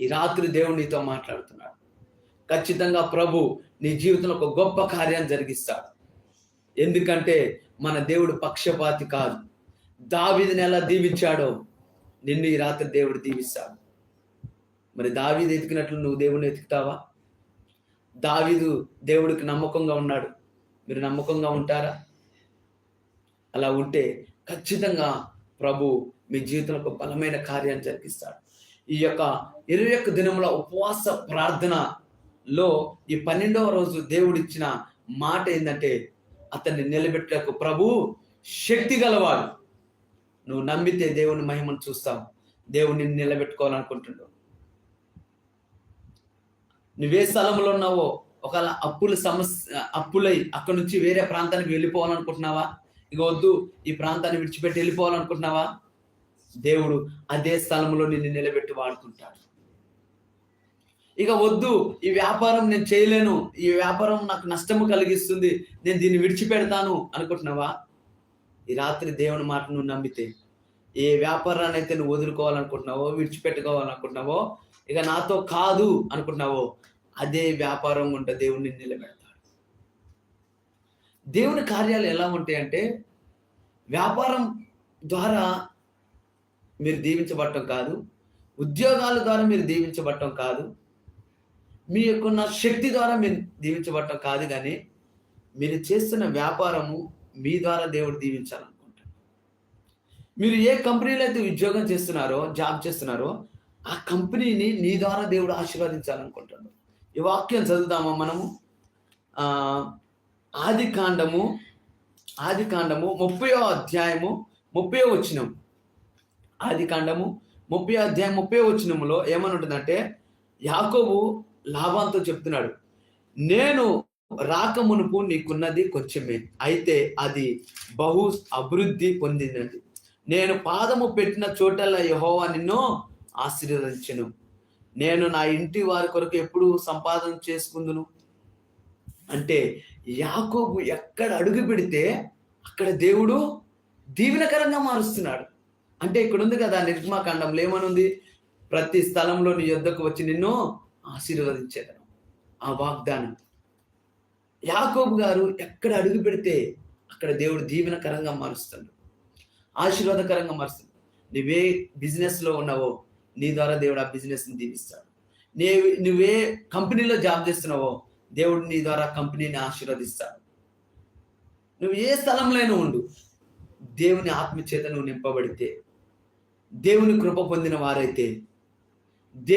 ఈ రాత్రి దేవుడు నీతో మాట్లాడుతున్నాడు. ఖచ్చితంగా ప్రభు నీ జీవితంలో ఒక గొప్ప కార్యం జరిగిస్తాడు. ఎందుకంటే మన దేవుడు పక్షపాతి కాదు. దావీదిని ఎలా దీవించాడో నిన్ను ఈ రాత్రి దేవుడు దీవిస్తాడు. మరి దావీది ఎతికినట్లు నువ్వు దేవుడిని ఎతుకుతావా? దావీదు దేవుడికి నమ్మకంగా ఉన్నాడు. మీరు నమ్మకంగా ఉంటారా? అలా ఉంటే ఖచ్చితంగా ప్రభు మీ జీవితంలో ఒక బలమైన కార్యాన్ని జరిగిస్తాడు. ఈ యొక్క ఇరవై ఒక్క దినముల ఉపవాస ప్రార్థనలో ఈ పన్నెండవ రోజు దేవుడిచ్చిన మాట ఏంటంటే అతన్ని నిలబెట్టకు ప్రభు శక్తి గలవాడు. నువ్వు నమ్మితే దేవుని మహిమను చూస్తావు దేవుని నిలబెట్టుకోవాలనుకుంటున్నావు నువ్వే స్థలంలో ఉన్నావో ఒకవేళ అప్పుల సమస్య అప్పులై అక్కడ నుంచి వేరే ప్రాంతానికి వెళ్ళిపోవాలనుకుంటున్నావా? ఇక వద్దు ఈ ప్రాంతాన్ని విడిచిపెట్టి వెళ్ళిపోవాలనుకుంటున్నావా? దేవుడు అదే స్థలంలో నిన్ను నిలబెట్టి వాడుకుంటాడు ఇక వద్దు ఈ వ్యాపారం నేను చేయలేను ఈ వ్యాపారం నాకు నష్టము కలిగిస్తుంది నేను దీన్ని విడిచిపెడతాను అనుకుంటున్నావా? ఈ రాత్రి దేవుని మాట నువ్వు నమ్మితే ఏ వ్యాపారాన్ని అయితే నువ్వు వదులుకోవాలనుకుంటున్నావో విడిచిపెట్టుకోవాలనుకుంటున్నావో ఇక నాతో కాదు అనుకుంటున్నావో అదే వ్యాపారం ఉంట దేవుడిని నిలబెడతాడు. దేవుని కార్యాలు ఎలా ఉంటాయంటే వ్యాపారం ద్వారా మీరు దీవించబడటం కాదు. ఉద్యోగాల ద్వారా మీరు దీవించబడటం కాదు. మీ యొక్కన్న శక్తి ద్వారా మీరు దీవించబడటం కాదు కానీ మీరు చేస్తున్న వ్యాపారము మీ ద్వారా దేవుడు దీవించాలనుకుంటారు మీరు ఏ కంపెనీలో అయితే ఉద్యోగం చేస్తున్నారో జాబ్ చేస్తున్నారో ఆ కంపెనీని నీ ద్వారా దేవుడు ఆశీర్వదించాలనుకుంటాడు. ఈ వాక్యం చదువుదామా మనము? ఆది కాండము ఆది కాండము ముప్పయో అధ్యాయము ముప్పయో వచ్చినాము ఆది కాండము ముప్పై అధ్యాయం ముప్పై వచ్చినములో ఏమని ఉంటుందంటే యాకోబు లాభంతో చెప్తున్నాడు నేను రాకమునుపు నీకున్నది కొంచెమే. అయితే అది బహు అభివృద్ధి పొందినది. నేను పాదము పెట్టిన చోటల్లా యహోవా నిన్ను ఆశీర్వదించను. నేను నా ఇంటి వారి కొరకు ఎప్పుడు సంపాదన చేసుకుందును. అంటే యాకోబు ఎక్కడ అడుగు పెడితే అక్కడ దేవుడు దీవెనకరంగా మారుస్తున్నాడు. అంటే ఇక్కడ ఉంది కదా నిర్మాకాండంలో ఏమనుంది? ప్రతి స్థలంలో నీ యొద్దకు వచ్చి నిన్ను ఆశీర్వదించేదను. ఆ వాగ్దానం. యాకోబు గారు ఎక్కడ అడుగు పెడితే అక్కడ దేవుడు దీవెనకరంగా మారుస్తాడు. ఆశీర్వాదకరంగా మారుస్తాడు. నువ్వే బిజినెస్లో ఉన్నావో నీ ద్వారా దేవుడు ఆ బిజినెస్ని దీవిస్తాడు. నే నువ్వే కంపెనీలో జాబ్ చేస్తున్నావో దేవుడు నీ ద్వారా కంపెనీని ఆశీర్వదిస్తాడు. నువ్వు ఏ స్థలంలోనూ ఉండు. దేవుని ఆత్మచేత నువ్వు నింపబడితే దేవుని కృప పొందిన వారైతే